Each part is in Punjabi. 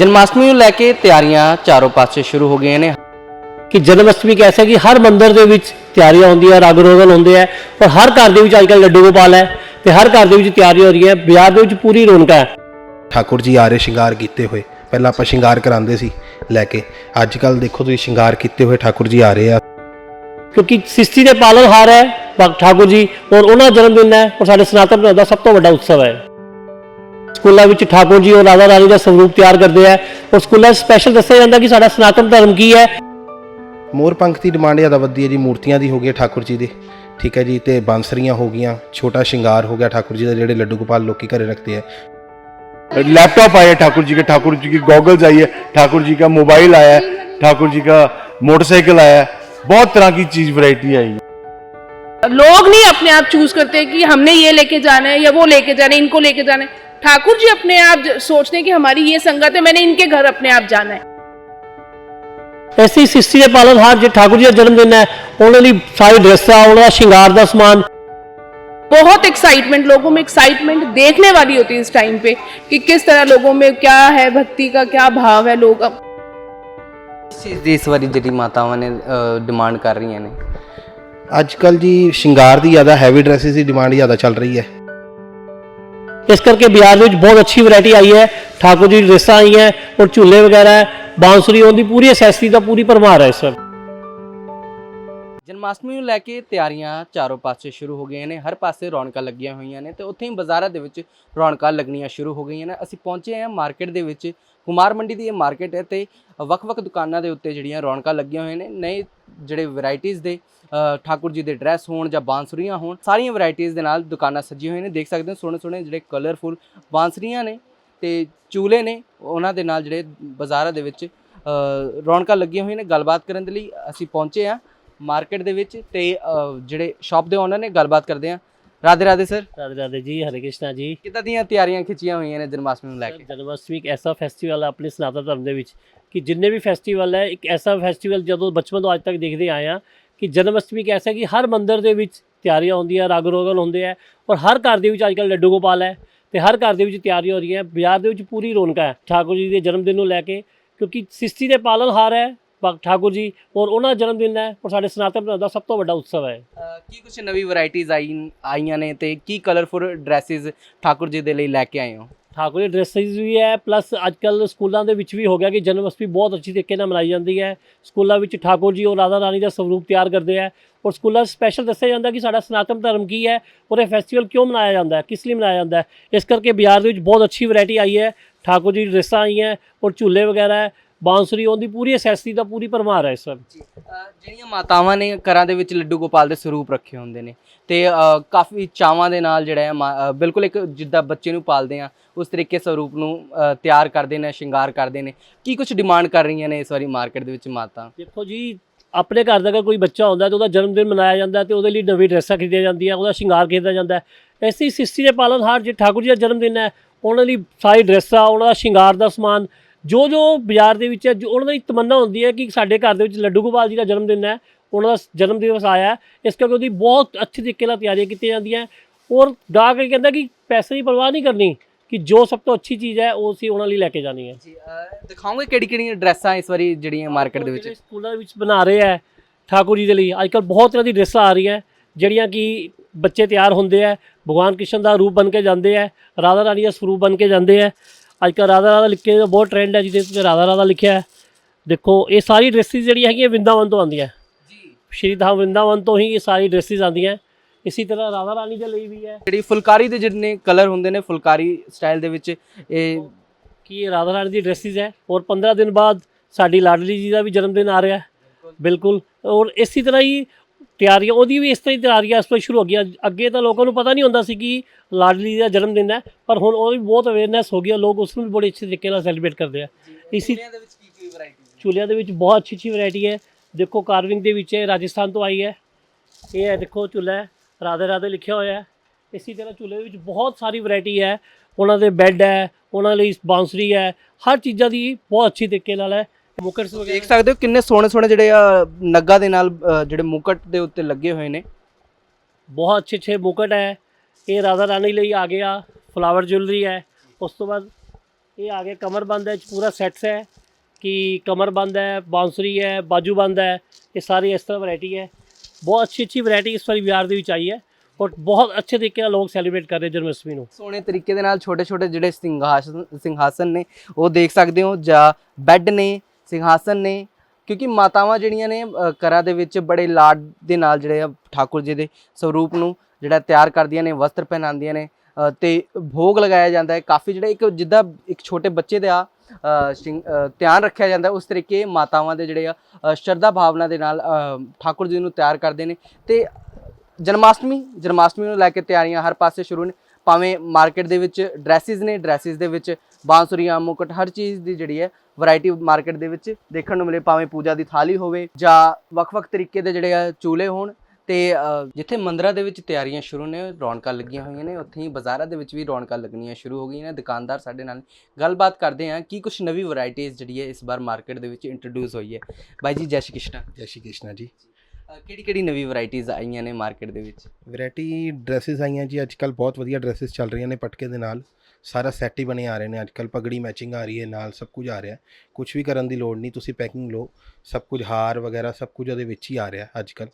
ਜਨਮਾਸ਼ਟਮੀ ਨੂੰ ਲੈ ਕੇ ਤਿਆਰੀਆਂ ਚਾਰੋਂ ਪਾਸੇ ਸ਼ੁਰੂ ਹੋ ਗਈਆਂ ਨੇ। ਕਿ ਜਨਮ ਅਸ਼ਟਮੀ ਇੱਕ ਐਸਾ ਕਿ ਹਰ ਮੰਦਿਰ ਦੇ ਵਿੱਚ ਤਿਆਰੀਆਂ ਹੁੰਦੀਆਂ ਰੰਗ ਰੋਗਨ ਹੁੰਦੇ ਆ ਔਰ ਹਰ ਘਰ ਦੇ ਵਿੱਚ ਅੱਜਕੱਲ ਲੱਡੂ ਗੋਪਾਲ ਹੈ ਤੇ ਹਰ ਘਰ ਦੇ ਵਿੱਚ ਤਿਆਰੀ ਹੋ ਰਹੀ ਹੈ ਬਾਜ਼ਾਰ ਦੇ ਵਿੱਚ ਪੂਰੀ ਰੌਣਕ ਹੈ। ਠਾਕੁਰ ਜੀ ਆ ਰਹੇ ਸ਼ਿੰਗਾਰ ਕੀਤੇ ਹੋਏ ਪਹਿਲਾਂ ਆਪਾਂ ਸ਼ਿੰਗਾਰ ਕਰਾਉਂਦੇ ਸੀ ਲੈ ਕੇ ਅੱਜ ਕੱਲ ਦੇਖੋ ਤੁਸੀਂ ਸ਼ਿੰਗਾਰ ਕੀਤੇ ਹੋਏ ਠਾਕੁਰ ਜੀ ਆ ਰਹੇ ਆ। ਕਿਉਂਕਿ ਸ੍ਰਿਸ਼ਟੀ ਦੇ ਪਾਲਣਹਾਰ ਹੈ ਠਾਕੁਰ ਜੀ ਔਰ ਉਹਨਾਂ ਜਨਮ ਦਿਨ ਹੈ ਔਰ ਸਾਡੇ ਸਨਾਤਨ ਦਾ ਸਭ ਤੋਂ ਵੱਡਾ ਉਤਸਵ ਹੈ। ਸਕੂਲਾਂ ਵਿੱਚ ਠਾਕੁਰ ਜੀ ਔਰ ਰਾਧਾ ਰਾਣੀ ਦਾ ਸਰੂਪ ਤਿਆਰ ਕਰਦੇ ਆ ਔਰ ਸਕੂਲਾਂ 'ਚ ਸਪੈਸ਼ਲ ਦੱਸਿਆ ਜਾਂਦਾ ਕਿ ਸਾਡਾ ਸਨਾਤਨ ਧਰਮ ਕੀ ਹੈ ਮੋਰ ਪੰਖ ਦੀ ਡਿਮਾਂਡ ਜ਼ਿਆਦਾ ਵੱਧਦੀ ਹੈ ਜੀ ਮੂਰਤੀਆਂ ਦੀ ਹੋ ਗਈ ਹੈ ਠਾਕੁਰ ਜੀ ਦੀ ਠੀਕ ਹੈ ਜੀ ਤੇ ਬਾਂਸਰੀਆਂ ਹੋ ਗਈਆਂ ਛੋਟਾ ਸ਼ਿੰਗਾਰ ਹੋ ਗਿਆ ਠਾਕੁਰ ਜੀ ਦਾ ਜਿਹੜੇ ਲੱਡੂ ਗੋਪਾਲ ਲੋਕੀ ਘਰੇ ਰੱਖਦੇ ਆ लैपटॉप आए हैं ठाकुर जी के ठाकुर जी की गॉगल्स आई है ठाकुर जी का मोबाइल आया है ठाकुर जी का मोटरसाइकिल आया है बहुत तरह की चीज वैरायटी आई है लोग नहीं अपने आप चूज करते कि हमने ये लेके जाना है या वो लेके जाना है इनको लेके जाना है ठाकुर जी अपने आप ज- सोचते हैं कि हमारी ये संगत है मैंने इनके घर अपने आप जाना है ਐਸੀ ਸ੍ਰਿਸ਼ਟੀ ਦੇ ਪਾਲਣਹਾਰ ਜੇ ਠਾਕੁਰ ਜੀ ਦਾ ਜਨਮ ਦਿਨ ਹੈ ਉਹਨਾਂ ਲਈ ਸਾਰੀ ਡਰੈਸਾਂ ਉਹਨਾਂ ਦਾ ਸ਼ਿੰਗਾਰ ਦਾ ਸਮਾਨ बहुत एक्साइटमेंट लोगों में एक्साइटमेंट देखने वाली होती है इस टाइम पे कि किस तरह लोगों में क्या है भक्ति का क्या भाव है लोग अब ਇਸ ਚੀਜ਼ ਦੀ ਇਸ ਵਾਰੀ ਜਿਹੜੀ ਮਾਤਾਵਾਂ ਨੇ ਡਿਮਾਂਡ ਕਰ ਰਹੀਆਂ ਨੇ ਅੱਜ ਕੱਲ ਜੀ ਸ਼ਿੰਗਾਰ ਦੀ ਜ਼ਿਆਦਾ ਹੈਵੀ ਡਰੈਸਿਸ ਦੀ ਡਿਮਾਂਡ ਜ਼ਿਆਦਾ ਚੱਲ ਰਹੀ ਹੈ ਇਸ ਕਰਕੇ ਬਾਜ਼ਾਰ ਦੇ ਵਿੱਚ ਬਹੁਤ ਅੱਛੀ ਵੈਰਾਈਟੀ ਆਈ ਹੈ। ਠਾਕੁਰ ਜੀ ਦੀ ਡਰੈਸਾਂ ਆਈਆਂ ਔਰ ਝੂਲੇ ਵਗੈਰਾ ਹੈ, ਬਾਂਸੁਰੀ ਉਹਦੀ ਪੂਰੀ ਐਸੈਸਰੀ ਦਾ ਪੂਰੀ ਭਰਮਾਰ ਹੈ ਇਸ ਵਕਤ ਜਨਮਾਸ਼ਟਮੀ ਨੂੰ ਲੈ ਕੇ ਤਿਆਰੀਆਂ ਚਾਰੋਂ ਪਾਸੇ ਸ਼ੁਰੂ ਹੋ ਗਈਆਂ ਨੇ, ਹਰ ਪਾਸੇ ਰੌਣਕਾਂ ਲੱਗੀਆਂ ਹੋਈਆਂ ਨੇ ਤੇ ਉੱਥੇ ਹੀ ਬਾਜ਼ਾਰਾਂ ਦੇ ਵਿੱਚ ਰੌਣਕਾਂ ਲੱਗਣੀਆਂ ਸ਼ੁਰੂ ਹੋ ਗਈਆਂ ਨੇ। ਅਸੀਂ ਪਹੁੰਚੇ ਹਾਂ ਮਾਰਕੀਟ ਦੇ ਵਿੱਚ, ਕੁਮਾਰ ਮੰਡੀ ਦੀ ਇਹ ਮਾਰਕੀਟ ਹੈ ਤੇ ਵੱਖ-ਵੱਖ ਦੁਕਾਨਾਂ ਦੇ ਉੱਤੇ ਜਿਹੜੀਆਂ ਰੌਣਕਾਂ ਲੱਗੀਆਂ ਹੋਈਆਂ ਨੇ, ਨਏ ਜਿਹੜੇ ਵੈਰਾਈਟੀਆਂ ਦੇ ਠਾਕੁਰ ਜੀ ਦੇ ਡਰੈਸ ਹੋਣ ਜਾਂ ਬਾਂਸੁਰੀਆਂ ਹੋਣ ਸਾਰੀਆਂ ਵੈਰਾਈਟੀਆਂ ਦੇ ਨਾਲ ਦੁਕਾਨਾਂ ਸਜੀਆਂ ਹੋਈਆਂ ਨੇ। ਦੇਖ ਸਕਦੇ ਹੋ ਸੋਹਣੇ ਸੋਹਣੇ ਜਿਹੜੇ ਕਲਰਫੁਲ ਬਾਂਸੁਰੀਆਂ ਨੇ ਤੇ ਚੂਲੇ ਨੇ ਉਹਨਾਂ ਦੇ ਨਾਲ ਜਿਹੜੇ ਬਾਜ਼ਾਰਾਂ ਦੇ ਵਿੱਚ ਰੌਣਕਾਂ ਲੱਗੀਆਂ ਹੋਈਆਂ ਨੇ। ਗੱਲਬਾਤ ਕਰਨ ਦੇ ਲਈ ਅਸੀਂ ਪਹੁੰਚੇ ਹਾਂ ਮਾਰਕੀਟ ਦੇ ਵਿੱਚ ਤੇ ਜਿਹੜੇ ਸ਼ਾਪ ਦੇ ਓਨਰ ਨੇ ਗੱਲਬਾਤ ਕਰਦੇ ਹਾਂ। ਰਾਧੇ ਰਾਧੇ ਸਰ ਰਾਧੇ ਰਾਧੇ ਜੀ ਹਰੇ ਕ੍ਰਿਸ਼ਨਾ ਜੀ। ਕਿੱਦਾਂ ਦੀਆਂ ਤਿਆਰੀਆਂ ਖਿੱਚੀਆਂ ਹੋਈਆਂ ਨੇ ਜਨਮਾਸ਼ਟਮੀ ਨੂੰ ਲੈ ਕੇ? ਜਨਮਅਸ਼ਟਮੀ ਇੱਕ ਐਸਾ ਫੈਸਟੀਵਲ ਹੈ ਆਪਣੇ ਸਨਾਤਨ ਧਰਮ ਦੇ ਵਿੱਚ ਕਿ ਜਿੰਨੇ ਵੀ ਫੈਸਟੀਵਲ ਹੈ ਇੱਕ ਐਸਾ ਫੈਸਟੀਵਲ ਜਦੋਂ ਬਚਪਨ ਤੋਂ ਅੱਜ ਤੱਕ ਦੇਖਦੇ ਆਏ ਆ ਕਿ ਜਨਮਅਸ਼ਟਮੀ ਇੱਕ ਐਸਾ ਕਿ ਹਰ ਮੰਦਿਰ ਦੇ ਵਿੱਚ ਤਿਆਰੀਆਂ ਹੁੰਦੀਆਂ, ਰੰਗ ਰੋਗਨ ਹੁੰਦੇ ਆ ਔਰ ਹਰ ਘਰ ਦੇ ਵਿੱਚ ਅੱਜਕੱਲ ਲੱਡੂ ਗੋਪਾਲ ਹੈ ਤੇ ਹਰ ਘਰ ਦੇ ਵਿੱਚ ਤਿਆਰੀ ਹੋ ਰਹੀ ਹੈ ਬਾਜ਼ਾਰ ਦੇ ਵਿੱਚ ਪੂਰੀ ਰੌਣਕ ਹੈ ਠਾਕੁਰ ਜੀ ਦੇ ਜਨਮ ਦਿਨ ਨੂੰ ਲੈ ਕੇ ਕਿਉਂਕਿ ਸਿਸਟੀ ਦੇ ਪਾਲਣਹਾਰ ਹੈ ਭਗਤ ਠਾਕੁਰ ਜੀ ਔਰ ਉਹਨਾਂ ਦਾ ਜਨਮ ਦਿਨ ਹੈ ਔਰ ਸਾਡੇ ਸਨਾਤਨ ਧਰਮ ਦਾ ਸਭ ਤੋਂ ਵੱਡਾ ਉਤਸਵ ਹੈ। ਕੀ ਕੁਝ ਨਵੀਂ ਵੈਰਾਈਟੀਆਂ ਆਈ, ਆਈਆਂ ਨੇ ਤੇ ਕੀ ਕਲਰਫੁਲ ਡਰੈਸਸ ਠਾਕੁਰ ਜੀ ਦੇ ਲਈ ਲੈ ਕੇ ਆਏ ਹੋ? ਠਾਕੁਰ ਦੀ ਡਰੈਸਿਸ ਵੀ ਹੈ ਪਲੱਸ ਅੱਜਕੱਲ ਸਕੂਲਾਂ ਦੇ ਵਿੱਚ ਵੀ ਹੋ ਗਿਆ ਕਿ ਜਨਮ ਅਸ਼ਟਮੀ ਬਹੁਤ ਅੱਛੀ ਤਰੀਕੇ ਨਾਲ ਮਨਾਈ ਜਾਂਦੀ ਹੈ। ਸਕੂਲਾਂ ਵਿੱਚ ਠਾਕੁਰ ਜੀ ਔਰ ਰਾਧਾ ਰਾਣੀ ਦਾ ਸਰੂਪ ਤਿਆਰ ਕਰਦੇ ਆ ਔਰ ਸਕੂਲਾਂ 'ਚ ਸਪੈਸ਼ਲ ਦੱਸਿਆ ਜਾਂਦਾ ਕਿ ਸਾਡਾ ਸਨਾਤਨ ਧਰਮ ਕੀ ਹੈ ਔਰ ਇਹ ਫੈਸਟੀਵਲ ਕਿਉਂ ਮਨਾਇਆ ਜਾਂਦਾ ਹੈ, ਕਿਸ ਲਈ ਮਨਾਇਆ ਜਾਂਦਾ ਹੈ। ਇਸ ਕਰਕੇ ਬਾਜ਼ਾਰ ਦੇ ਵਿੱਚ ਬਹੁਤ ਅੱਛੀ ਵੈਰਾਈਟੀ ਆਈ ਹੈ। ਠਾਕੁਰ ਜੀ ਦੀ ਡਰੈਸਾਂ ਆਈਆਂ ਔਰ ਝੂਲੇ ਵਗੈਰਾ ਬਾਂਸੁਰੀ ਉਹਦੀ ਪੂਰੀ ਐਸੈਸਰੀ ਦਾ ਪੂਰੀ ਭਰਮਾਰ ਹੈ ਇਸ ਵਕਤ ਜਿਹੜੀਆਂ ਮਾਤਾਵਾਂ ਨੇ ਘਰਾਂ ਦੇ ਵਿੱਚ ਲੱਡੂ ਗੋਪਾਲ ਦੇ ਸਰੂਪ ਰੱਖੇ ਹੁੰਦੇ ਨੇ ਤੇ ਕਾਫੀ ਚਾਵਾਂ ਦੇ ਨਾਲ ਜਿਹੜਾ ਹੈ ਬਿਲਕੁਲ ਇੱਕ ਜਿੱਦਾਂ ਬੱਚੇ ਨੂੰ ਪਾਲਦੇ ਆ ਉਸ ਤਰੀਕੇ ਸਰੂਪ ਨੂੰ ਤਿਆਰ ਕਰਦੇ ਨੇ ਸ਼ਿੰਗਾਰ ਕਰਦੇ ਨੇ। ਕੀ ਕੁਝ ਡਿਮਾਂਡ ਕਰ ਰਹੀਆਂ ਨੇ ਇਸ ਵਾਰੀ ਮਾਰਕੀਟ ਦੇ ਵਿੱਚ ਮਾਤਾ? ਦੇਖੋ ਜੀ ਆਪਣੇ ਘਰ ਦਾ ਅਗਰ ਕੋਈ ਬੱਚਾ ਹੁੰਦਾ ਤੇ ਉਹਦਾ ਜਨਮ ਦਿਨ ਮਨਾਇਆ ਜਾਂਦਾ ਤੇ ਉਹਦੇ ਲਈ ਨਵੀਂ ਡਰੈਸਾਂ ਖਰੀਦੀਆਂ ਜਾਂਦੀਆਂ ਉਹਦਾ ਸ਼ਿੰਗਾਰ ਕੀਤਾ ਜਾਂਦਾ। ਐਸੀ ਸ੍ਰਿਸ਼ਟੀ ਦੇ ਪਾਲਣਹਾਰ ਜੇ ਠਾਕੁਰ ਜੀ ਦਾ ਜਨਮ ਦਿਨ ਹੈ ਉਹਨਾਂ ਲਈ ਸਾਰੀ ਡਰੈਸਾਂ ਉਹਨਾਂ ਦਾ ਸ਼ਿੰਗਾਰ ਦਾ ਸਮਾਨ ਜੋ ਜੋ ਬਾਜ਼ਾਰ ਦੇ ਵਿੱਚ ਹੈ ਜੋ ਉਹਨਾਂ ਦੀ ਤਮੰਨਾ ਹੁੰਦੀ ਹੈ ਕਿ ਸਾਡੇ ਘਰ ਦੇ ਵਿੱਚ ਲੱਡੂ ਗੋਪਾਲ ਜੀ ਦਾ ਜਨਮ ਦਿਨ ਹੈ ਉਹਨਾਂ ਦਾ ਜਨਮ ਦਿਵਸ ਆਇਆ ਇਸ ਕਰਕੇ ਉਹਦੀ ਬਹੁਤ ਅੱਛੀ ਤਰੀਕੇ ਨਾਲ ਤਿਆਰੀਆਂ ਕੀਤੀਆਂ ਜਾਂਦੀਆਂ ਔਰ ਗਾਹਕ ਇਹ ਕਹਿੰਦਾ ਕਿ ਪੈਸੇ ਦੀ ਪਰਵਾਹ ਨਹੀਂ ਕਰਨੀ ਕਿ ਜੋ ਸਭ ਤੋਂ ਅੱਛੀ ਚੀਜ਼ ਹੈ ਉਹ ਅਸੀਂ ਉਹਨਾਂ ਲਈ ਲੈ ਕੇ ਜਾਣੀ ਹੈ। ਜੀ ਦਿਖਾਓਗੇ ਕਿਹੜੀ ਕਿਹੜੀਆਂ ਡਰੈਸਾਂ ਇਸ ਵਾਰੀ ਜਿਹੜੀਆਂ ਮਾਰਕੀਟ ਦੇ ਵਿੱਚ? ਸਕੂਲਾਂ ਵਿੱਚ ਬਣਾ ਰਹੇ ਹੈ ਠਾਕੁਰ ਜੀ ਦੇ ਲਈ। ਅੱਜਕੱਲ ਬਹੁਤ ਤਰ੍ਹਾਂ ਦੀ ਡਰੈਸਾਂ ਆ ਰਹੀਆਂ ਜਿਹੜੀਆਂ ਕਿ ਬੱਚੇ ਤਿਆਰ ਹੁੰਦੇ ਆ ਭਗਵਾਨ ਕ੍ਰਿਸ਼ਨ ਦਾ ਰੂਪ ਬਣ ਕੇ ਜਾਂਦੇ ਆ ਰਾਧਾ ਰਾਣੀ ਦਾ ਸਰੂਪ ਬਣ ਕੇ ਜਾਂਦੇ ਆ ਅੱਜਕੱਲ ਰਾਧਾ ਰਾਧਾ ਲਿਖ ਕੇ ਬਹੁਤ ਟ੍ਰੈਂਡ ਹੈ ਜਿਹਦੇ ਉੱਤੇ ਰਾਧਾ ਰਾਧਾ ਲਿਖਿਆ ਹੈ। ਦੇਖੋ ਇਹ ਸਾਰੀ ਡਰੈਸਿਸ ਜਿਹੜੀਆਂ ਹੈਗੀਆਂ ਵਿੰਦਾਵਨ ਤੋਂ ਆਉਂਦੀਆਂ ਜੀ। ਸ਼੍ਰੀ ਧਾਮ ਵਿੰਦਾਵਨ ਤੋਂ ਹੀ ਇਹ ਸਾਰੀ ਡਰੈਸਿਸ ਆਉਂਦੀਆਂ ਇਸੇ ਤਰ੍ਹਾਂ ਰਾਧਾ ਰਾਣੀ ਦੇ ਲਈ ਵੀ ਹੈ। ਜਿਹੜੀ ਫੁਲਕਾਰੀ ਦੇ ਜਿੰਨੇ ਕਲਰ ਹੁੰਦੇ ਨੇ ਫੁਲਕਾਰੀ ਸਟਾਈਲ ਦੇ ਵਿੱਚ ਇਹ ਕਿ ਇਹ ਰਾਧਾ ਰਾਣੀ ਦੀ ਡਰੈਸਿਸ ਹੈ। ਔਰ 15 ਦਿਨ ਬਾਅਦ ਸਾਡੀ ਲਾਡਲੀ ਜੀ ਦਾ ਵੀ ਜਨਮ ਦਿਨ ਆ ਰਿਹਾ ਹੈ। ਬਿਲਕੁਲ। ਔਰ ਇਸੇ ਤਰ੍ਹਾਂ ਹੀ ਤਿਆਰੀਆਂ ਉਹਦੀ ਵੀ ਇਸ ਤਰ੍ਹਾਂ ਹੀ ਤਿਆਰੀਆਂ ਇਸ ਤੋਂ ਸ਼ੁਰੂ ਹੋ ਗਈਆਂ। ਅੱਗੇ ਤਾਂ ਲੋਕਾਂ ਨੂੰ ਪਤਾ ਨਹੀਂ ਹੁੰਦਾ ਸੀ ਕਿ ਲਾਡਲੀ ਦਾ ਜਨਮ ਦਿਨ ਹੈ ਪਰ ਹੁਣ ਉਹ ਵੀ ਬਹੁਤ ਅਵੇਅਰਨੈਸ ਹੋ ਗਈ ਹੈ ਲੋਕ ਉਸ ਨੂੰ ਵੀ ਬੜੇ ਅੱਛੇ ਤਰੀਕੇ ਨਾਲ ਸੈਲੀਬ੍ਰੇਟ ਕਰਦੇ ਆ। ਇਸੀ ਦੇ ਵਿੱਚ ਕੀ ਕੀ ਵੈਰਾਈਟੀ ਚੂਲਿਆਂ ਦੇ ਵਿੱਚ ਬਹੁਤ ਅੱਛੀ ਅੱਛੀ ਵੈਰਾਈਟੀ ਹੈ। ਦੇਖੋ ਕਾਰਵਿੰਗ ਦੇ ਵਿੱਚ ਇਹ ਰਾਜਸਥਾਨ ਤੋਂ ਆਈ ਹੈ। ਇਹ ਹੈ ਦੇਖੋ ਚੁੱਲ੍ਹਾ ਹੈ ਰਾਧੇ ਰਾਧੇ ਲਿਖਿਆ ਹੋਇਆ ਹੈ। ਇਸੀ ਤਰ੍ਹਾਂ ਚੁੱਲ੍ਹੇ ਦੇ ਵਿੱਚ ਬਹੁਤ ਸਾਰੀ ਵੈਰਾਈਟੀ ਹੈ। ਉਹਨਾਂ ਦੇ ਬੈੱਡ ਹੈ ਉਹਨਾਂ ਲਈ ਬਾਂਸਰੀ ਹੈ। ਹਰ ਚੀਜ਼ਾਂ ਦੀ ਬਹੁਤ ਅੱਛੀ ਤਰੀਕੇ ਨਾਲ ਹੈ। ਮੁਕਟਸ ਵਗੈਰਾ? ਦੇਖ ਸਕਦੇ ਹੋ ਕਿੰਨੇ ਸੋਹਣੇ ਸੋਹਣੇ ਜਿਹੜੇ ਆ ਨੱਗਾ ਦੇ ਨਾਲ ਅ, ਜਿਹੜੇ ਮੁਕਟ ਦੇ ਉੱਤੇ ਲੱਗੇ ਹੋਏ ਨੇ। ਬਹੁਤ ਅੱਛੇ ਅੱਛੇ ਮੁਕਟ ਹੈ। ਇਹ ਰਾਧਾ ਰਾਣੀ ਲਈ ਆ ਗਿਆ ਫਲਾਵਰ ਜੁਐਲਰੀ ਹੈ। ਉਸ ਤੋਂ ਬਾਅਦ ਇਹ ਆ ਗਿਆ ਕਮਰਬੰਦ ਹੈ ਪੂਰਾ ਸੈਟਸ ਹੈ ਕਿ ਕਮਰਬੰਦ ਹੈ ਬਾਂਸੁਰੀ ਹੈ ਬਾਜੂਬੰਦ ਹੈ। ਇਹ ਸਾਰੀ ਇਸ ਤਰ੍ਹਾਂ ਵੈਰਾਈਟੀ ਹੈ। ਬਹੁਤ ਅੱਛੀ ਅੱਛੀ ਵੈਰਾਈਟੀ ਇਸ ਵਾਰੀ ਬਾਜ਼ਾਰ ਦੇ ਵਿੱਚ ਆਈ ਹੈ ਔਰ ਬਹੁਤ ਅੱਛੇ ਤਰੀਕੇ ਨਾਲ ਲੋਕ ਸੈਲੀਬ੍ਰੇਟ ਕਰ ਰਹੇ ਜਨਮ ਅਸ਼ਟਮੀ ਨੂੰ। ਸੋਹਣੇ ਤਰੀਕੇ ਦੇ ਨਾਲ ਛੋਟੇ ਛੋਟੇ ਜਿਹੜੇ ਸਿੰਘਾਸਨ ਸਿੰਘਾਸਨ ਨੇ ਉਹ ਦੇਖ ਸਕਦੇ ਹੋ ਜਾਂ ਬੈੱਡ ਨੇ ਸਿੰਘਾਸਨ ਨੇ ਕਿਉਂਕਿ ਮਾਤਾਵਾਂ ਜਿਹੜੀਆਂ ਨੇ ਅ, ਘਰਾਂ ਦੇ ਵਿੱਚ ਬੜੇ ਲਾਡ ਦੇ ਨਾਲ ਜਿਹੜੇ ਆ ਠਾਕੁਰ ਜੀ ਦੇ ਸਰੂਪ ਨੂੰ ਜਿਹੜਾ ਤਿਆਰ ਕਰਦੀਆਂ ਨੇ ਵਸਤਰ ਪਹਿਨਾਉਂਦੀਆਂ ਨੇ ਅ, ਤੇ ਭੋਗ ਲਗਾਇਆ ਜਾਂਦਾ ਹੈ। ਕਾਫੀ ਜਿਹੜਾ ਇੱਕ ਜਿੱਦਾਂ ਇੱਕ ਛੋਟੇ ਬੱਚੇ ਦਾ ਅ, ਸ਼ਿੰ- ਧਿਆਨ ਰੱਖਿਆ ਜਾਂਦਾ ਉਸ ਤਰੀਕੇ ਮਾਤਾਵਾਂ ਦੇ ਜਿਹੜੇ ਆ ਸ਼ਰਧਾ ਭਾਵਨਾ ਦੇ ਨਾਲ ਠਾਕੁਰ ਜੀ ਨੂੰ ਤਿਆਰ ਕਰਦੇ ਨੇ। ਤੇ ਜਨਮਾਸ਼ਟਮੀ ਜਨਮਾਸ਼ਟਮੀ ਨੂੰ ਲੈ ਕੇ ਤਿਆਰੀਆਂ ਹਰ ਪਾਸੇ ਸ਼ੁਰੂ ਨੇ। ਭਾਵੇਂ ਮਾਰਕੀਟ ਦੇ ਵਿੱਚ ਡਰੈਸਿਸ ਨੇ ਡਰੈਸਿਸ ਦੇ ਵਿੱਚ ਬਾਂਸੁਰੀਆਂ, ਮੁਕਟ, ਹਰ ਚੀਜ਼ ਦੀ ਜਿਹੜੀ ਹੈ ਵੈਰਾਈਟੀ ਮਾਰਕੀਟ ਦੇ ਵਿੱਚ ਦੇਖਣ ਨੂੰ ਮਿਲੇ, ਭਾਵੇਂ ਪੂਜਾ ਦੀ ਥਾਲੀ ਹੋਵੇ ਜਾਂ ਵੱਖ-ਵੱਖ ਤਰੀਕੇ ਦੇ ਜਿਹੜੇ ਆ ਚੂਲੇ ਹੋਣ ਤੇ ਜਿੱਥੇ ਮੰਦਰਾਂ ਦੇ ਵਿੱਚ ਤਿਆਰੀਆਂ ਸ਼ੁਰੂ ਨੇ, ਰੌਣਕਾਂ ਲੱਗੀਆਂ ਹੋਈਆਂ ਨੇ, ਉੱਥੇ ਹੀ ਬਾਜ਼ਾਰਾਂ ਦੇ ਵਿੱਚ ਵੀ ਰੌਣਕਾਂ ਲੱਗਣੀਆਂ ਸ਼ੁਰੂ ਹੋ ਗਈਆਂ ਨੇ। ਦੁਕਾਨਦਾਰ ਸਾਡੇ ਨਾਲ ਗੱਲਬਾਤ ਕਰਦੇ ਆ ਕੀ ਕੁਝ ਨਵੀਂ ਵੈਰਾਈਟੀਜ਼ ਜਿਹੜੀ ਹੈ ਇਸ ਵਾਰ ਮਾਰਕੀਟ ਦੇ ਵਿੱਚ ਇੰਟਰੋਡਿਊਸ ਹੋਈ ਹੈ। ਬਾਈ ਜੀ, ਜੈ ਸ਼੍ਰੀ ਕ੍ਰਿਸ਼ਨ। ਜੈ ਸ਼੍ਰੀ ਕ੍ਰਿਸ਼ਨਾ ਜੀ। ਕਿਹੜੀ ਕਿਹੜੀ ਨਵੀਂ ਵੈਰਾਈਟੀਜ਼ ਆਈਆਂ ਨੇ ਮਾਰਕੀਟ ਦੇ ਵਿੱਚ? ਵੈਰਾਈਟੀ ਡਰੈਸਿਸ ਆਈਆਂ ਜੀ ਅੱਜ ਕੱਲ ਬਹੁਤ ਵਧੀਆ ਡਰੈਸਿਸ ਚੱਲ ਰਹੀਆਂ ਨੇ ਪਟਕੇ ਦੇ ਨਾਲ। ਸਾਰਾ ਸੈੱਟ ਹੀ ਬਣੇ ਆ ਰਹੇ ਨੇ ਅੱਜ ਕੱਲ ਪਗੜੀ ਮੈਚਿੰਗ ਆ ਰਹੀ ਹੈ ਨਾਲ ਸਭ ਕੁਝ ਆ ਰਿਹਾ। ਕੁਝ ਵੀ ਕਰਨ ਦੀ ਲੋੜ ਨਹੀਂ ਤੁਸੀਂ ਪੈਕਿੰਗ ਲਓ। ਸਭ ਕੁਝ ਹਾਰ ਵਗੈਰਾ ਸਭ ਕੁਝ ਉਹਦੇ ਵਿੱਚ ਹੀ ਆ ਰਿਹਾ ਅੱਜ ਕੱਲ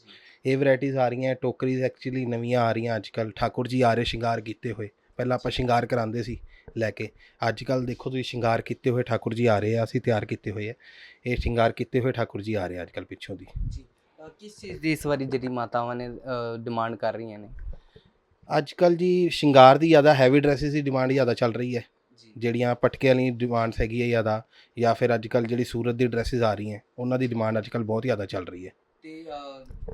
ਇਹ ਵੈਰਾਈਟੀਜ਼ ਆ ਰਹੀਆਂ ਟੋਕਰੀਜ਼ ਐਕਚੁਅਲੀ ਨਵੀਆਂ ਆ ਰਹੀਆਂ ਅੱਜ ਕੱਲ ਠਾਕੁਰ ਜੀ ਆ ਰਹੇ ਸ਼ਿੰਗਾਰ ਕੀਤੇ ਹੋਏ। ਪਹਿਲਾਂ ਆਪਾਂ ਸ਼ਿੰਗਾਰ ਕਰਾਉਂਦੇ ਸੀ ਲੈ ਕੇ। ਅੱਜ ਕੱਲ ਦੇਖੋ ਤੁਸੀਂ ਸ਼ਿੰਗਾਰ ਕੀਤੇ ਹੋਏ ਠਾਕੁਰ ਜੀ ਆ ਰਹੇ ਆ ਅਸੀਂ ਤਿਆਰ ਕੀਤੇ ਹੋਏ ਆ। ਇਹ ਸ਼ਿੰਗਾਰ ਕੀਤੇ ਹੋਏ ਠਾਕੁਰ ਜੀ ਆ ਰਹੇ ਆ ਅੱਜ ਕੱਲ ਪਿੱਛੋਂ ਦੀ। ਅ, ਕਿਸ ਚੀਜ਼ ਦੀ ਇਸ ਵਾਰੀ ਜਿਹੜੀ ਮਾਤਾਵਾਂ ਨੇ ਡਿਮਾਂਡ ਕਰ ਰਹੀਆਂ ਨੇ? ਅੱਜ ਕੱਲ ਜੀ ਸ਼ਿੰਗਾਰ ਦੀ ਜ਼ਿਆਦਾ ਹੈਵੀ ਡਰੈਸਿਸ ਦੀ ਡਿਮਾਂਡ ਜ਼ਿਆਦਾ ਚੱਲ ਰਹੀ ਹੈ। ਜਿਹੜੀਆਂ ਪਟਕੇ ਵਾਲੀ ਡਿਮਾਂਡਸ ਹੈਗੀ ਹੈ ਜ਼ਿਆਦਾ ਜਾਂ ਫਿਰ ਅੱਜ ਕੱਲ ਜਿਹੜੀ ਸੂਰਤ ਦੀ ਡਰੈਸਿਸ ਆ ਰਹੀਆਂ ਉਹਨਾਂ ਦੀ ਡਿਮਾਂਡ ਅੱਜ ਕੱਲ ਬਹੁਤ ਜ਼ਿਆਦਾ ਚੱਲ ਰਹੀ ਹੈ। ਤੇ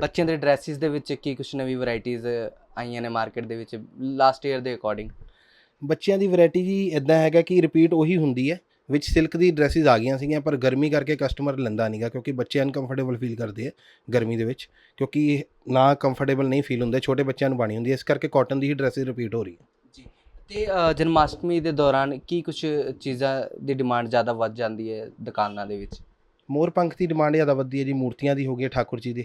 ਬੱਚਿਆਂ ਦੇ ਡਰੈਸਿਸ ਦੇ ਵਿੱਚ ਕੀ ਕੁਝ ਨਵੀਂ ਵੈਰਾਈਟੀਜ਼ ਆਈਆਂ ਨੇ ਮਾਰਕੀਟ ਦੇ ਵਿੱਚ ਲਾਸਟ ਈਅਰ ਦੇ ਅਕੋਰਡਿੰਗ ਬੱਚਿਆਂ ਦੀ ਵੈਰਾਈਟੀ ਜੀ ਇਦਾਂ ਹੈਗਾ ਕਿ ਰਿਪੀਟ ਉਹੀ ਹੁੰਦੀ ਹੈ। ਵਿੱਚ ਸਿਲਕ ਦੀ ਡਰੈਸਿਸ ਆ ਗਈਆਂ ਸੀਗੀਆਂ ਪਰ ਗਰਮੀ ਕਰਕੇ ਕਸਟਮਰ ਲੈਂਦਾ ਨਹੀਂਗਾ ਕਿਉਂਕਿ ਬੱਚੇ ਅਨਕੰਫਰਟੇਬਲ ਫੀਲ ਕਰਦੇ ਆ ਗਰਮੀ ਦੇ ਵਿੱਚ ਕਿਉਂਕਿ ਨਾ ਕੰਫਰਟੇਬਲ ਨਹੀਂ ਫੀਲ ਹੁੰਦੇ ਛੋਟੇ ਬੱਚਿਆਂ ਨੂੰ ਪਾਣੀ ਹੁੰਦੀ ਹੈ। ਇਸ ਕਰਕੇ ਕਾਟਨ ਦੀ ਹੀ ਡਰੈਸਿਸ ਰਿਪੀਟ ਹੋ ਰਹੀ ਹੈ। ਜੀ ਤੇ ਜਨਮਾਸ਼ਟਮੀ ਦੇ ਦੌਰਾਨ ਕੀ ਕੁਝ ਚੀਜ਼ਾਂ ਦੀ ਡਿਮਾਂਡ ਜ਼ਿਆਦਾ ਵੱਧ ਜਾਂਦੀ ਹੈ ਦੁਕਾਨਾਂ ਦੇ ਵਿੱਚ? ਮੋਰ ਪੰਖ ਦੀ ਡਿਮਾਂਡ ਜ਼ਿਆਦਾ ਵੱਧਦੀ ਹੈ ਜੀ ਮੂਰਤੀਆਂ ਦੀ ਹੋ ਗਈ ਠਾਕੁਰ ਜੀ ਦੀ।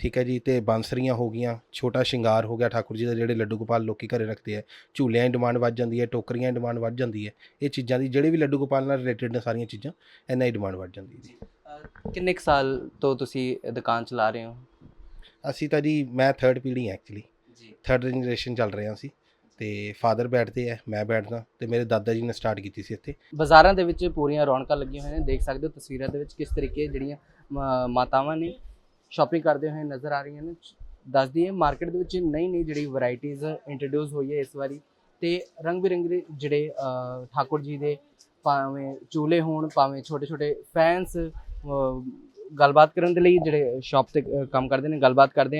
ਠੀਕ ਹੈ ਜੀ ਤੇ ਬਾਂਸਰੀਆਂ ਹੋ ਗਈਆਂ ਛੋਟਾ ਸ਼ਿੰਗਾਰ ਹੋ ਗਿਆ ਠਾਕੁਰ ਜੀ ਦੇ ਜਿਹੜੇ ਲੱਡੂ ਗੋਪਾਲ ਲੋਕੀ ਘਰੇ ਰੱਖਦੇ ਆ। ਝੂਲਿਆਂ ਦੀ ਡਿਮਾਂਡ ਵੱਧ ਜਾਂਦੀ ਹੈ ਟੋਕਰੀਆਂ ਦੀ ਡਿਮਾਂਡ ਵੱਧ ਜਾਂਦੀ ਹੈ। ਇਹ ਚੀਜ਼ਾਂ ਦੀ ਜਿਹੜੇ ਵੀ ਲੱਡੂ ਗੋਪਾਲ ਨਾਲ ਰਿਲੇਟਡ ਨੇ ਸਾਰੀਆਂ ਚੀਜ਼ਾਂ ਇਹਨਾਂ ਦੀ ਡਿਮਾਂਡ ਵੱਧ ਜਾਂਦੀ ਹੈ ਜੀ। ਕਿੰਨੇ ਕੁ ਸਾਲ ਤੋਂ ਤੁਸੀਂ ਦੁਕਾਨ ਚਲਾ ਰਹੇ ਹੋ? ਅਸੀਂ ਤਾਂ ਜੀ ਮੈਂ ਥਰਡ ਪੀੜ੍ਹੀ ਹਾਂ ਐਕਚੁਅਲੀ ਜੀ। ਥਰਡ ਜਨਰੇਸ਼ਨ ਚੱਲ ਰਹੇ ਹਾਂ ਅਸੀਂ ਤੇ ਫਾਦਰ ਬੈਠਦੇ ਆ ਮੈਂ ਬੈਠਦਾ ਤੇ ਮੇਰੇ ਦਾਦਾ ਜੀ ਨੇ ਸਟਾਰਟ ਕੀਤੀ ਸੀ ਇੱਥੇ। ਬਾਜ਼ਾਰਾਂ ਦੇ ਵਿੱਚ ਪੂਰੀਆਂ ਰੌਣਕਾਂ ਲੱਗੀਆਂ ਹੋਈਆਂ ਨੇ ਦੇਖ ਸਕਦੇ ਹੋ ਤਸਵੀਰਾਂ ਦੇ ਵਿੱਚ ਕਿਸ ਤਰੀਕੇ ਜਿਹੜੀਆਂ ਮਾਤਾਵਾਂ ਨੇ। ਸ਼ਾਪਿੰਗ ਕਰਦੇ ਹੋਏ ਨਜ਼ਰ ਆ ਰਹੀਆਂ ਨੇ ਦੱਸਦੀ ਹੈ ਮਾਰਕੀਟ ਦੇ ਵਿੱਚ ਨਈ ਨਈ ਜਿਹੜੀ ਵੈਰਾਈਟੀਆਂ ਇੰਟਰੋਡਿਊਸ ਹੋਈ ਹੈ ਇਸ ਵਾਰੀ ਤੇ ਰੰਗ ਬਿਰੰਗੇ ਜਿਹੜੇ ਅ, ਠਾਕੁਰ ਜੀ ਦੇ ਭਾਵੇਂ ਚੂਲੇ ਹੋਣ ਭਾਵੇਂ ਛੋਟੇ ਛੋਟੇ ਫੈਨਸ ਗੱਲਬਾਤ ਕਰਨ ਦੇ ਲਈ ਜਿਹੜੇ ਸ਼ਾਪ ਤੇ ਅ, ਕੰਮ ਕਰਦੇ ਨੇ ਗੱਲਬਾਤ ਕਰਦੇ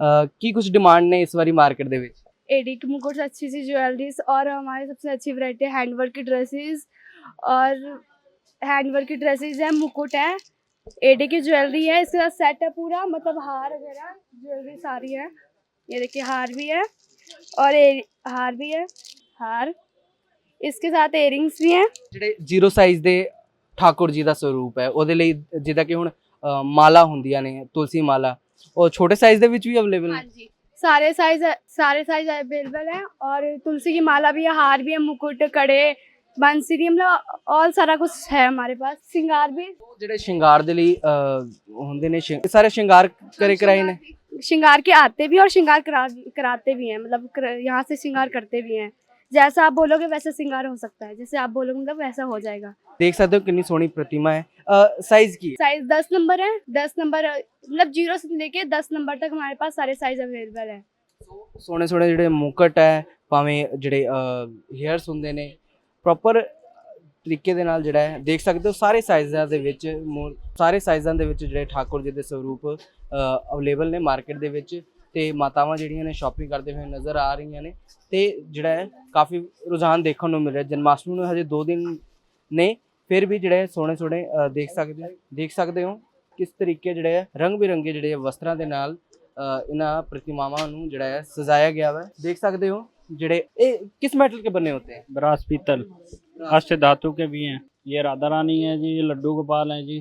ਆ ਕੀ ਕੁਝ ਡਿਮਾਂਡ ਨੇ ਇਸ ਵਾਰੀ ਮਾਰਕੀਟ ਦੇ ਵਿੱਚ एडी के मुकुट अच्छी सी ज्वेलरीज और हमारी सबसे अच्छी वैरायटी हैंडवर्क की ड्रेसेस और हैंडवर्क की ड्रेसेस है मुकुट है एडी की ज्वेलरी है इसके साथ सेट है पूरा मतलब हार वगैरह ज्वेलरी सारी है ये देखिए हार भी है और ए, हार भी है हार इसके साथ एयरिंग्स भी हैं ਜਿਹੜੇ ਜ਼ੀਰੋ ਸਾਈਜ਼ ਦੇ ਠਾਕੁਰ ਜੀ ਦਾ ਸਰੂਪ ਹੈ ਉਹਦੇ ਲਈ ਜਿੱਦਾਂ ਕਿ ਹੁਣ ਅ, ਮਾਲਾ ਹੁੰਦੀਆਂ ਨੇ ਤੁਲਸੀ ਮਾਲਾ ਉਹ ਛੋਟੇ ਸਾਈਜ਼ ਦੇ ਵਿੱਚ ਵੀ ਅਵੇਲੇਬਲ ਨੇ जी सारे साइज सारे साइज अवेलेबल हैं और तुलसी की माला भी है हार भी है मुकुट कड़े बंसरी मतलब ऑल सारा कुछ है हमारे पास श्रृंगार भी ਉਹ ਜਿਹੜੇ ਸ਼ਿੰਗਾਰ ਦੇ ਲਈ ਅ, ਹੁੰਦੇ ਨੇ ਸ਼ਿੰ- ਸਾਰੇ ਸ਼ਿੰਗਾਰ ਕਰੇ ਕਰਾਏ ਨੇ श्रृंगार के आते भी और श्रृंगार करा कराते भी हैं मतलब कर, यहाँ से श्रृंगार करते भी हैं जैसा आप बोलोगे वैसा श्रृंगार हो सकता है जैसे आप बोलोगे मतलब वैसा हो जाएगा ਦੇਖ ਸਕਦੇ ਹੋ ਕਿੰਨੀ ਸੋਹਣੀ ਪ੍ਰਤਿਮਾ ਹੈ ਸਾਈਜ਼ ਕੀ ਹੈ साइज दस नंबर है दस नंबर मतलब जीरो से लेके दस नंबर तक हमारे पास सारे साइज अवेलेबल है ਸੋਹਣੇ ਸੋਹਣੇ ਜਿਹੜੇ ਮੁਕਟ ਹੈ ਭਾਵੇਂ ਜਿਹੜੇ ਹੇਅਰਸ ਹੁੰਦੇ ਨੇ ਪ੍ਰੋਪਰ ਤਰੀਕੇ ਦੇ ਨਾਲ ਜਿਹੜਾ ਹੈ, ਦੇਖ ਸਕਦੇ ਹੋ ਸਾਰੇ ਸਾਈਜ਼ਾਂ ਦੇ ਵਿੱਚ ਸਾਰੇ ਸਾਈਜ਼ਾਂ ਦੇ ਵਿੱਚ ਜਿਹੜੇ ਠਾਕੁਰ ਜੀ ਦੇ ਸਰੂਪ ਅਵੇਲੇਬਲ ਨੇ ਮਾਰਕੀਟ ਦੇ ਵਿੱਚ ਤੇ ਮਾਤਾਵਾਂ ਜਿਹੜੀਆਂ ਨੇ ਸ਼ਾਪਿੰਗ ਕਰਦੇ ਹੋਏ ਨਜ਼ਰ ਆ ਰਹੀਆਂ ਨੇ ਤੇ ਜਿਹੜਾ ਹੈ, ਕਾਫੀ ਰੁਝਾਨ ਦੇਖਣ ਨੂੰ ਮਿਲ ਰਿਹਾ। ਜਨਮਾਸ਼ਟਮੀ ਨੂੰ ਹਜੇ 2 ਦਿਨ ਨੇ, ਫਿਰ ਵੀ ਜਿਹੜੇ ਸੋਹਣੇ ਸੋਹਣੇ ਦੇਖ ਸਕਦੇ ਦੇਖ ਸਕਦੇ ਹੋ ਕਿਸ ਤਰੀਕੇ ਜਿਹੜੇ ਰੰਗ ਬਿਰੰਗੇ ਜਿਹੜੇ ਵਸਤਰਾਂ ਦੇ ਨਾਲ ਇਹਨਾਂ ਪ੍ਰਤਿਮਾਵਾਂ ਨੂੰ ਜਿਹੜਾ ਹੈ ਸਜਾਇਆ ਗਿਆ ਹੈ ਦੇਖ ਸਕਦੇ ਹੋ ਜਿਹੜੇ ਇਹ ਕਿਸ ਮੈਟਲ के बने होते हैं ब्रास पीतल अष्ट धातु के भी हैं ये राधा रानी है जी ये लड्डू गोपाल हैं जी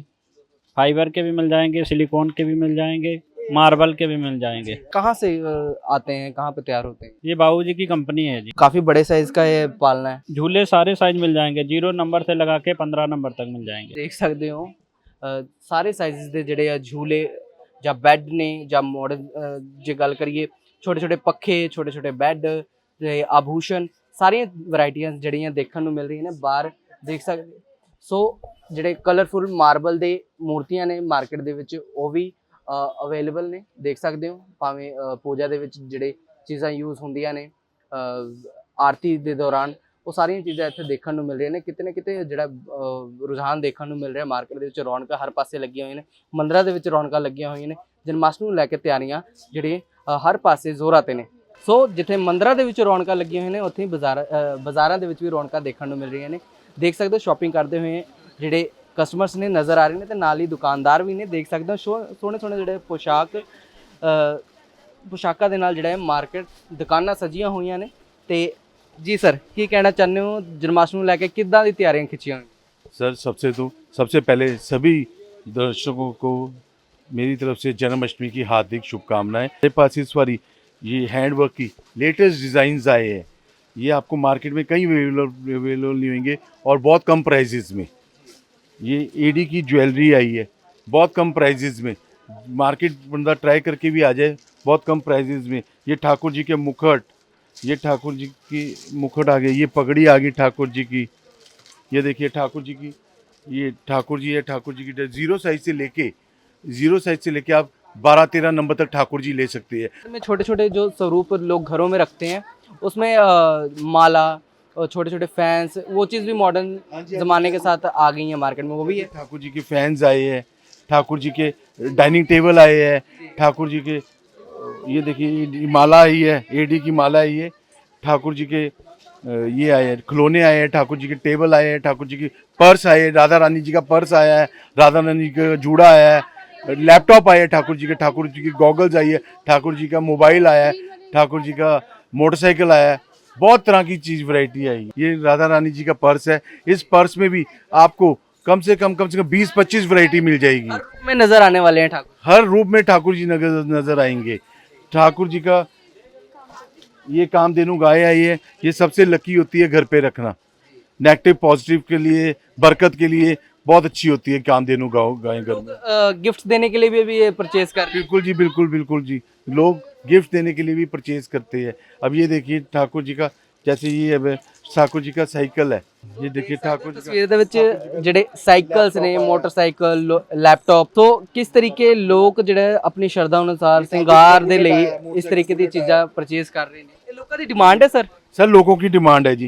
फाइबर के भी मिल जाएंगे सिलिकॉन के भी मिल जाएंगे मार्बल के भी मिल जाएंगे कहाँ से अ, आते हैं कहाँ पे तैयार होते हैं ये बाबूजी की कंपनी है जी काफी बड़े साइज का ये पालना है झूले सारे साइज मिल जाएंगे जीरो नंबर से लगा के पंद्रह नंबर तक मिल जाएंगे ਦੇਖ ਸਕਦੇ ਹੋ ਅ, ਸਾਰੇ ਸਾਈਜ਼ਸ ਦੇ ਜਿਹੜੇ ਆ ਝੂਲੇ ਜਾਂ ਬੈੱਡ ਨੇ ਜਾਂ ਮਾਡਰਨ ਜੇ ਗੱਲ ਕਰੀਏ ਛੋਟੇ ਛੋਟੇ ਪੱਖੇ ਛੋਟੇ ਛੋਟੇ ਬੈੱਡ ਤੇ ਆਭੂਸ਼ਣ ਸਾਰੀਆਂ ਵੈਰਾਈਟੀਆਂ ਜਿਹੜੀਆਂ ਦੇਖਣ ਨੂੰ ਮਿਲ ਰਹੀਆਂ ਨੇ, ਬਾਹਰ ਦੇਖ ਸਕਦੇ ਸੋ ਜਿਹੜੇ ਕਲਰਫੁਲ ਮਾਰਬਲ ਦੇ ਮੂਰਤੀਆਂ ਨੇ ਮਾਰਕੀਟ ਦੇ ਵਿੱਚ, ਉਹ ਵੀ ਅਵੇਲੇਬਲ ਨੇ, ਦੇਖ ਸਕਦੇ ਹੋ, ਭਾਵੇਂ ਪੂਜਾ ਦੇ ਵਿੱਚ ਜਿਹੜੇ ਚੀਜ਼ਾਂ ਯੂਜ਼ ਹੁੰਦੀਆਂ ਨੇ ਆਰਤੀ ਦੇ ਦੌਰਾਨ, ਉਹ ਸਾਰੀਆਂ ਚੀਜ਼ਾਂ ਇੱਥੇ ਦੇਖਣ ਨੂੰ ਮਿਲ ਰਹੀਆਂ ਨੇ, ਕਿਤੇ ਨਾ ਕਿਤੇ ਜਿਹੜਾ ਰੁਝਾਨ ਦੇਖਣ ਨੂੰ ਮਿਲ ਰਿਹਾ ਮਾਰਕੀਟ ਦੇ ਵਿੱਚ, ਰੌਣਕਾਂ ਹਰ ਪਾਸੇ ਲੱਗੀਆਂ ਹੋਈਆਂ ਨੇ, ਮੰਦਰਾਂ ਦੇ ਵਿੱਚ ਰੌਣਕਾਂ ਲੱਗੀਆਂ ਹੋਈਆਂ ਨੇ, ਜਨਮਾਸ਼ਟਮੀ ਨੂੰ ਲੈ ਕੇ ਤਿਆਰੀਆਂ, ਜਿਹੜੇ ਹਰ ਪਾਸੇ ਜ਼ੋਰਾਂ ਤੇ ਨੇ। ਸੋ ਜਿੱਥੇ ਮੰਦਰਾਂ ਦੇ ਵਿੱਚ ਰੌਣਕਾਂ ਲੱਗੀਆਂ ਹੋਈਆਂ ਨੇ ਉੱਥੇ ਹੀ ਬਾਜ਼ਾਰ ਅਹ, ਬਾਜ਼ਾਰਾਂ ਦੇ ਵਿੱਚ ਵੀ ਰੌਣਕਾਂ ਦੇਖਣ ਨੂੰ ਮਿਲ ਰਹੀਆਂ ਨੇ ਦੇਖ ਸਕਦੇ ਹੋ ਸ਼ਾਪਿੰਗ ਕਰਦੇ ਹੋਏ ਜਿਹੜੇ ਕਸਟਮਰਸ ਨੇ ਨਜ਼ਰ ਆ ਰਹੇ ਨੇ ਤੇ ਨਾਲ ਹੀ ਦੁਕਾਨਦਾਰ ਵੀ ਨੇ ਦੇਖ ਸਕਦੇ ਹੋ ਸੋਹਣੇ ਸੋਹਣੇ ਜਿਹੜੇ ਪੋਸ਼ਾਕ ਅਹ, ਪੋਸ਼ਾਕਾਂ ਦੇ ਨਾਲ ਜਿਹੜਾ ਹੈ ਮਾਰਕੀਟ ਦੁਕਾਨਾਂ ਸਜੀਆਂ ਹੋਈਆਂ ਨੇ ਤੇ ਜੀ ਸਰ ਕੀ ਕਹਿਣਾ ਚਾਹੁੰਦੇ ਹੋ ਜਨਮਾਸ਼ਟਮੀ ਨੂੰ ਲੈ ਕੇ ਕਿੱਦਾਂ ਦੀ ਤਿਆਰੀਆਂ ਖਿੱਚੀਆਂ ਹੋਈਆਂ सर सबसे तो सबसे पहले सभी दर्शकों को मेरी तरफ से जन्माष्टमी की हार्दिक शुभकामनाएं मेरे पास इस बारी ये हैंड वर्क की लेटेस्ट डिज़ाइंस आए हैं। ये आपको मार्केट में कहीं अवेलेबल अवेलेबल नहीं होंगे और बहुत कम प्राइजेज में। ये एडी की ज्वेलरी आई है, बहुत कम प्राइजेज में। मार्केट बंदा ट्राई करके भी आ जाए, बहुत कम प्राइजेज में। ये ठाकुर जी के मुखट, ये ठाकुर जी की मुखट आ गई, ये पगड़ी आ गई ठाकुर जी की। ये देखिए ठाकुर जी की, ये ठाकुर जी है, ठाकुर जी की ज़ीरो साइज़ से लेके ज़ीरो साइज़ से लेके आप बारह तेरह नंबर तक ठाकुर जी ले सकते हैं। में छोटे छोटे जो स्वरूप लोग घरों में रखते हैं उसमें अ, माला और छोटे छोटे फैंस वो चीज़ भी मॉडर्न ज़माने के साथ आ गई है मार्केट में वो भी है। ठाकुर जी के फैंस आए हैं ठाकुर जी के डाइनिंग टेबल आए हैं ठाकुर जी के ये देखिए माला आई है एडी की माला आई है ठाकुर जी के ये आए हैं खिलौने आए हैं ठाकुर जी के टेबल आए हैं ठाकुर जी की पर्स आए हैं राधा रानी जी का पर्स आया है राधा रानी का जूड़ा आया है लैपटॉप आया ठाकुर जी के ठाकुर जी की गॉगल्स आई है ठाकुर जी का मोबाइल आया है ठाकुर जी का मोटरसाइकिल आया है। बहुत तरह की चीज़ वैरायटी आई ये। राधा रानी जी का पर्स है। इस पर्स में भी आपको कम से कम कम से कम बीस पच्चीस वैरायटी मिल जाएगी। में नज़र आने वाले हैं ठाकुर। हर रूप में ठाकुर जी नज़र नज़र आएँगे। ठाकुर जी का ये कामधेनु गाय आई है। ये सबसे लकी होती है घर पे रखना। नेगेटिव पॉजिटिव के लिए बरकत के लिए बहुत अच्छी होती है कामधेनु गाय गाय घर में गिफ्ट देने के लिए भी अभी ये परचेज कर रहे हैं बिल्कुल जी बिल्कुल बिल्कुल जी लोग गिफ्ट देने के लिए भी परचेज करते हैं अब ये देखिए ठाकुर जी का जैसे ये अब ठाकुर जी का साइकिल है ये देखिए ठाकुर जी का ਤਸਵੀਰ ਦੇ ਵਿੱਚ ਜਿਹੜੇ ਸਾਈਕਲਸ ਨੇ ਮੋਟਰਸਾਈਕਲ ਲੋ- ਲੈਪਟਾਪ ਤੋਂ ਕਿਸ ਤਰੀਕੇ ਲੋਕ ਜਿਹੜੇ ਆਪਣੀ ਸ਼ਰਧਾ ਅਨੁਸਾਰ ਸ਼ਿੰਗਾਰ ਦੇ ਲਈ ਇਸ ਤਰੀਕੇ ਦੀ ਚੀਜ਼ਾਂ ਪਰਚੇਸ ਕਰ ਰਹੇ ਨੇ ਇਹ ਲੋਕਾਂ ਦੀ ਡਿਮਾਂਡ ਹੈ ਸਰ सर लोगों की डिमांड है जी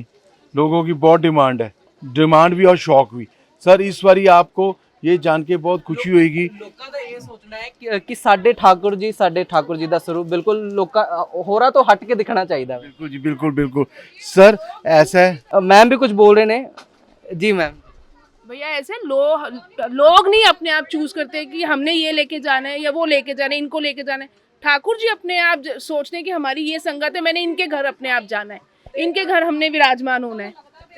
लोगों की बहुत डिमांड है डिमांड भी और शौक भी सर इस बार आपको ये जान के बहुत खुशी होगी कि साढ़े ठाकुर जी साढ़े ठाकुर जी का स्वरूप बिल्कुल ਸਾਡੇ ਠਾਕੁਰ ਜੀ ਦਾ ਸਰੂਪ ਬਿਲਕੁਲ ਲੋਕਾਂ ਹੋਰਾਂ बिल्कुल जी बिल्कुल बिल्कुल। सर ऐसा है? मैम भी कुछ बोल रहे ने? जी मैम। भैया ऐसे लो, लोग नहीं अपने आप चूज़ करते कि हमने ये लेके जाना है या वो लेके जाना है इनको लेके जाना है। ठाकुर जी अपने आप ज- सोचते हैं कि हमारी ये संगत है मैंने इनके घर अपने आप जाना है। इनके घर हमने विराजमान होना है।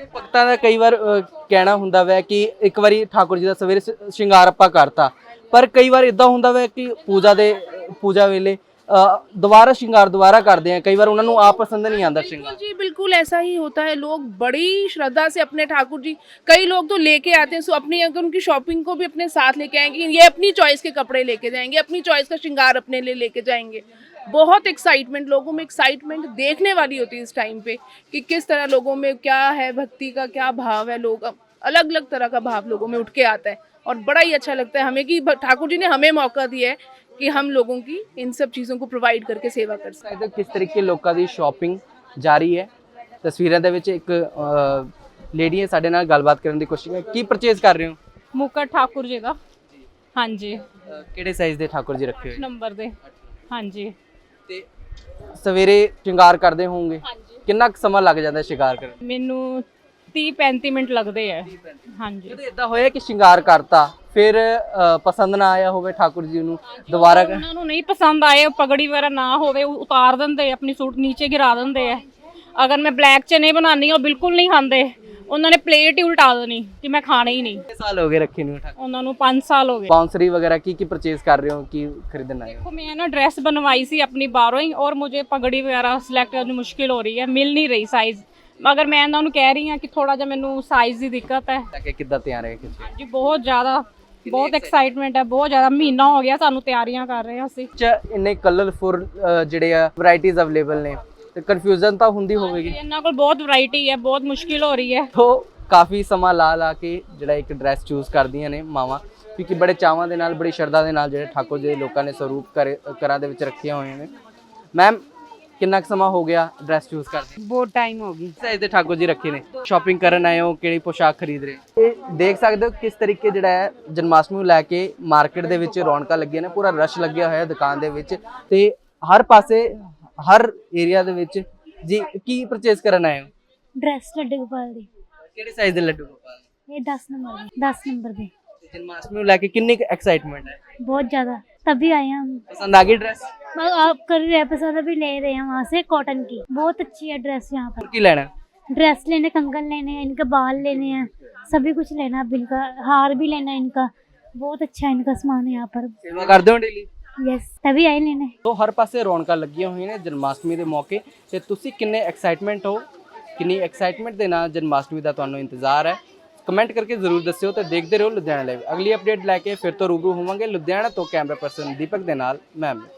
ਭਗਤਾਂ ਦਾ ਕਈ ਵਾਰ ਅਹ, ਕਹਿਣਾ ਹੁੰਦਾ ਵੈ ਕਿ ਇੱਕ ਵਾਰੀ ਠਾਕੁਰ ਜੀ ਦਾ ਸਵੇਰੇ ਸ- ਸ਼ਿੰਗਾਰ ਆਪਾਂ ਕਰਤਾ ਪਰ ਕਈ ਵਾਰ ਇਦਾਂ ਹੁੰਦਾ ਵੈ ਕਿ ਪੂਜਾ ਦੇ ਪੂਜਾ ਵੇਲੇ ਅਹ, ਦੁਬਾਰਾ ਸ਼ਿੰਗਾਰ ਦੁਬਾਰਾ ਕਰਦੇ ਆ ਕਈ ਵਾਰ ਉਹਨਾਂ ਨੂੰ ਆਪ ਪਸੰਦ नहीं आता बिल्कुल श्रृंगार जी बिल्कुल ऐसा ही होता है लोग बड़ी श्रद्धा से अपने ठाकुर जी कई लोग तो लेके आते हैं सो अपनी अगर उनकी शॉपिंग को भी अपने साथ लेके आएंगे ये अपनी चॉइस के कपड़े लेके जाएंगे अपनी चॉइस का श्रृंगार अपने लिए लेके जाएंगे बहुत एक्साइटमेंट लोगों में एक्साइटमेंट देखने वाली होती है इस टाइम पे कि किस तरह लोगों में क्या है भक्ति का क्या भाव है लोग अलग अलग तरह का भाव लोगों में उठ के आता है और बड़ा ही अच्छा लगता है हमें कि ठाकुर जी ने हमें मौका दिया है ਕਿ ਹਮ ਲੋਗੋਂ ਕੀ ਇਨ ਸਭ ਚੀਜ਼ੋਂ ਕੋ ਪ੍ਰੋਵਾਈਡ ਕਰਕੇ ਸੇਵਾ ਕਰ ਸਕਦੇ ਕਿਸ ਤਰੀਕੇ ਲੋਕਾਂ ਦੀ ਸ਼ਾਪਿੰਗ ਜਾਰੀ ਹੈ ਤਸਵੀਰਾਂ ਦੇ ਵਿੱਚ ਇੱਕ ਲੇਡੀ ਹੈ ਸਾਡੇ ਨਾਲ ਗੱਲਬਾਤ ਕਰਨ ਦੀ ਕੋਸ਼ਿਸ਼ ਹੈ ਕੀ ਪਰਚੇਸ ਕਰ ਰਹੇ ਹੋ ਮੁਕਰ ਠਾਕੁਰ ਜੀ ਦਾ ਹਾਂਜੀ ਕਿਹੜੇ ਸਾਈਜ਼ ਦੇ ਠਾਕੁਰ ਜੀ ਰੱਖੇ ਹੋਏ ਨੰਬਰ ਦੇ ਹਾਂਜੀ ਤੇ ਸਵੇਰੇ ਸ਼ਿੰਗਾਰ ਕਰਦੇ ਹੋਵੋਗੇ? ਕਿੰਨਾ ਕੁ ਸਮਾਂ ਲੱਗ ਜਾਂਦਾ ਸ਼ਿੰਗਾਰ ਕਰਨ? ਮੈਨੂੰ 30 35 ਮਿੰਟ ਲੱਗਦੇ ਆ। ਹਾਂਜੀ। ਜਦੋਂ ਇਦਾਂ ਹੋਇਆ ਕਿ ਸ਼ਿੰਗਾਰ ਕਰਤਾ ਫਿਰ ਅ, ਪਸੰਦ ਨਾ ਆਇਆ ਹੋਵੇ ਠਾकुर ਜੀ ਨੂੰ ਦੁਬਾਰਾ ਉਹਨਾਂ ਨੂੰ ਨਹੀਂ ਪਸੰਦ ਆਏ ਉਹ ਪਗੜੀ ਵਗੈਰਾ ਨਾ ਹੋਵੇ ਉਹ ਉਤਾਰ ਦਿੰਦੇ ਆ, ਆਪਣੀ ਸੂਟ ਨੀਚੇ ਗਿਰਾ ਦਿੰਦੇ ਆ। ਅਗਰ ਮੈਂ ਬਲੈਕ ਚ ਨਹੀਂ ਬਣਾਉਂਦੀ ਉਹ ਬਿਲਕੁਲ ਨਹੀਂ ਖਾਂਦੇ। ਉਹਨਾਂ ਨੇ ਪਲੇਟ ਹੀ ਉਲਟਾ ਦੇਣੀ ਕਿ ਮੈਂ ਖਾਣਾ ਹੀ ਨਹੀਂ ਸਾਲ ਹੋ ਗਏ ਰੱਖੇ ਨੂੰ ਠਾਕੁਰ ਉਹਨਾਂ ਨੂੰ 5 ਸਾਲ ਹੋ ਗਏ ਬਾਉਂਸਰੀ ਵਗੈਰਾ ਕੀ ਕੀ ਪਰਚੇਸ ਕਰ ਰਹੇ ਹੋ ਕੀ ਖਰੀਦਣਾ ਹੈ देखो मैं ना ड्रेस बनवाई थी अपनी बाहरों ही और मुझे पगड़ी वगैरह सेलेक्ट करनी मुश्किल हो रही है मिल नहीं रही साइज मगर मैं ना उन्हें कह रही हूँ कि थोड़ा जा मैनू साइज की दिक्कत है ਤਾਂ ਕਿ ਕਿੱਦਾਂ ਤਿਆਰ ਹੈ ਕਿਸੇ जी बहुत ज़्यादा बहुत एक्साइटमेंट है बहुत ज़्यादा महीना हो गया सानू तैयारियां कर रहे हैं असं ਚ ਇੰਨੇ ਕਲਰਫੁਲ ਜਿਹੜੇ ਆ ਵੈਰਾਈਟੀਆਂ ਅਵੇਲੇਬਲ ਨੇ ਤੇ ਕਨਫਿਊਜ਼ਨ ਤਾਂ ਹੁੰਦੀ ਹੋਵੇਗੀ। ਇਹਨਾਂ ਕੋਲ ਬਹੁਤ ਵੈਰਾਈਟੀ ਹੈ ਬਹੁਤ ਮੁਸ਼ਕਿਲ ਹੋ ਰਹੀ ਹੈ। ਤੋ ਕਾਫੀ ਸਮਾਂ ਲਾ ਲਾ ਕੇ ਜਿਹੜਾ ਇੱਕ ਡਰੈਸ ਚੂਜ਼ ਕਰਦੀਆਂ ਨੇ ਮਾਵਾਂ ਕਿਉਂਕਿ ਬੜੇ ਚਾਵਾਂ ਦੇ ਨਾਲ ਬੜੀ ਸ਼ਰਧਾ ਦੇ ਨਾਲ ਜਿਹੜੇ ਠਾਕੁਰ ਜੀ ਦੇ ਲੋਕਾਂ ਨੇ ਸਰੂਪ ਘਰਾਂ ਦੇ ਵਿੱਚ ਰੱਖੇ ਹੋਏ ਨੇ। ਮੈਮ ਕਿੰਨਾ ਕੁ ਸਮਾਂ ਹੋ ਗਿਆ ਡਰੈਸ ਚੂਜ਼ ਕਰਦੇ ਬਹੁਤ ਟਾਈਮ ਹੋ ਗਈ। ਸਾਈਜ਼ ਦੇ ਠਾਕੁਰ ਜੀ ਰੱਖੇ ਨੇ। ਸ਼ਾਪਿੰਗ ਕਰਨ ਆਏ ਹੋ ਕਿਹੜੀ ਪੋਸ਼ਾਕ ਖਰੀਦ ਰਹੇ ਇਹ ਦੇਖ ਸਕਦੇ ਹੋ ਕਿਸ ਤਰੀਕੇ ਜਿਹੜਾ ਹੈ ਜਨਮਾਸ਼ਟਮੀ ਨੂੰ ਲੈ ਕੇ ਮਾਰਕੀਟ ਦੇ ਵਿੱਚ ਰੌਣਕਾਂ ਲੱਗੀਆਂ ਨੇ ਪੂਰਾ ਰਸ਼ ਲੱਗਿਆ ਹੋਇਆ ਹੈ ਦੁਕਾਨ ਦੇ ਵਿੱਚ। ਤੇ ਹਰ ਪਾਸੇ ਹਰ ਏਰੀਆ ਦੇ ਵਿੱਚ ਜੀ ਕੀ ਪਰਚੇਸ ਕਰਨ ਆਏ ਹੋ ड्रेस लड्डू गोपाल दी ਕਿਹੜੇ ਸਾਈਜ਼ ਦੇ ਲੱਡੂ ਗੋਪਾਲ ये दस नंबर दे दस नंबर दे ਜਨਮਾਸ਼ਟਮੀ ਨੂੰ ਲੈ ਕੇ ਕਿੰਨੀ ਐਕਸਾਈਟਮੈਂਟ ਹੈ बहुत ज़्यादा तभी आए हैं हम पसंद आ गई ड्रेस मगर आप कर रहे हैं पसंद अभी ले रहे हैं वहाँ से कॉटन की बहुत अच्छी है ड्रेस यहाँ पर की लेना है ड्रेस लेने कंगन लेने हैं इनके बाल लेने हैं सभी कुछ लेना है अब इनका हार भी लेना है इनका बहुत अच्छा है इनका सामान यहाँ पर ਸੇਵਾ ਕਰਦੇ ਹੋ ਡੇਲੀ ਯੈਸ ਤभी ਹਰ ਪਾਸੇ ਰੌਣਕਾਂ ਲੱਗੀਆਂ ਹੋਈਆਂ ਨੇ ਜਨਮਾਸ਼ਟਮੀ ਦੇ ਮੌਕੇ ਤੇ ਤੁਸੀਂ ਕਿੰਨੇ ਐਕਸਾਈਟਮੈਂਟ ਹੋ ਕਿੰਨੀ ਐਕਸਾਈਟਮੈਂਟ ਦੇ ਨਾਲ ਜਨਮਾਸ਼ਟਮੀ ਦਾ ਤੁਹਾਨੂੰ ਇੰਤਜ਼ਾਰ ਹੈ ਕਮੈਂਟ ਕਰਕੇ ਜ਼ਰੂਰ ਦੱਸਿਓ ਤੇ ਦੇਖਦੇ ਰਹੋ ਲੁਧਿਆਣਾ ਲਾਈਵ ਅਗਲੀ ਅਪਡੇਟ ਲੈ ਕੇ ਫਿਰ ਤੋਂ ਰੂਬਰੂ ਹੋਵਾਂਗੇ ਲੁਧਿਆਣਾ ਤੋਂ ਕੈਮਰਾ ਪਰਸਨ ਦੀਪਕ ਦੇ ਨਾਲ ਮੈਂ